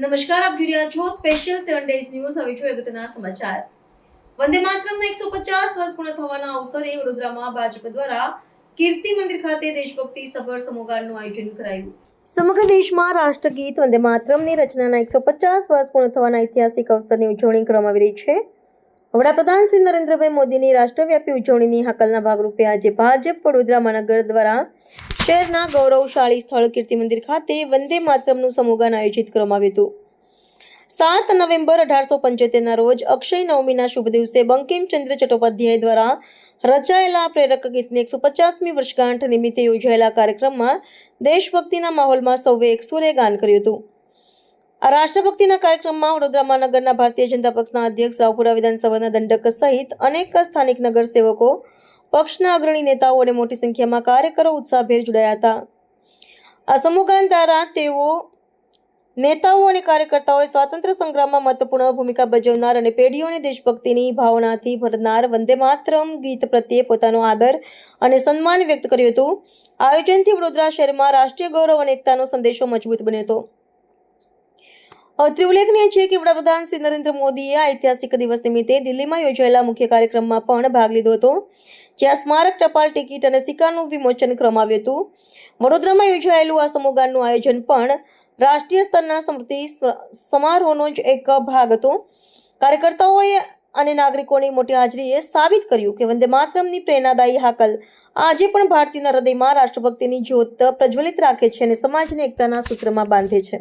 નમસ્કાર, આપ જોઈ રહ્યા છો સ્પેશિયલ સેવન ડેઝ ન્યૂઝ હવે જોઈએ અગત્યના સમાચાર. વંદે માતરમના એકસો પચાસ વર્ષ પૂર્ણ થવાના અવસરે વડોદરામાં ભાજપ દ્વારા કીર્તિ મંદિર ખાતે દેશભક્તિ સફર સમોગારનું આયોજન કરાયું. સમગ્ર દેશમાં રાષ્ટ્રગીત, વંદે માતરમની રચનાના એકસો પચાસ વર્ષ પૂર્ણ થવાના ઐતિહાસિક અવસરની ઉજવણી કરવામાં આવી રહી છે. વડાપ્રધાન શ્રી નરેન્દ્રભાઈ મોદીની રાષ્ટ્રવ્યાપી ઉજવણીની હાકલના ભાગરૂપે આજે ભાજપ વડોદરા મહાનગર દ્વારા શહેરના ગૌરવશાળી સ્થળ કીર્તિ મંદિર ખાતે વંદે માતરમનું સમૂહગાન આયોજિત કરવામાં આવ્યું હતું. સાત નવેમ્બર અઢારસો પંચોતેરના રોજ અક્ષય નવમીના શુભ દિવસે બંકિમચંદ્ર ચટ્ટોપાધ્યાય દ્વારા રચાયેલા પ્રેરક ગીતની એકસો પચાસમી વર્ષગાંઠ નિમિત્તે યોજાયેલા કાર્યક્રમમાં દેશભક્તિના માહોલમાં સૌએ એકસુરે ગાન કર્યું હતું. આ રાષ્ટ્રભક્તિના કાર્યક્રમમાં વડોદરા મહાનગરના ભારતીય જનતા પક્ષના અધ્યક્ષ રાવપુરા વિધાનસભાના દંડક સહિત અનેક સ્થાનિક નગરસેવકો પક્ષના અગ્રણી નેતાઓ અને મોટી સંખ્યામાં કાર્યકરો ઉત્સાહભેર જોડાયા હતા. આ સમૂહગાન દ્વારા તેઓ નેતાઓ અને કાર્યકર્તાઓએ સ્વાતંત્ર્ય સંગ્રામમાં મહત્વપૂર્ણ ભૂમિકા ભજવનાર અને પેઢીઓને દેશભક્તિની ભાવનાથી ભરનાર વંદે માતરમ ગીત પ્રત્યે પોતાનો આદર અને સન્માન વ્યક્ત કર્યું હતું. આયોજનથી વડોદરા શહેરમાં રાષ્ટ્રીય ગૌરવ અને એકતાનો સંદેશો મજબૂત બન્યો હતો. અત્રે ઉલ્લેખનીય છે કે વડાપ્રધાન શ્રી નરેન્દ્ર મોદીએ આ ઐતિહાસિક દિવસ નિમિત્તે દિલ્હીમાં યોજાયેલા મુખ્ય કાર્યક્રમમાં પણ ભાગ લીધો હતો. જ્યાં સ્મારક, ટપાલ ટિકિટ અને સિક્કાનું વિમોચન કરવામાં હતું. વડોદરામાં યોજાયેલું આ સમૂહગાનનું આયોજન પણ રાષ્ટ્રીય સ્તરના સ્મૃતિ સ્મ- સમારોહનો જ એક ભાગ હતો. કાર્યકર્તાઓએ અને નાગરિકોની મોટી હાજરીએ સાબિત કર્યું કે વંદે માતરમની પ્રેરણાદાયી હાકલ આજે પણ ભારતીયના હૃદયમાં રાષ્ટ્રભક્તિની જ્યોત પ્રજ્વલિત રાખે છે અને સમાજને એકતાના સૂત્રમાં બાંધે છે.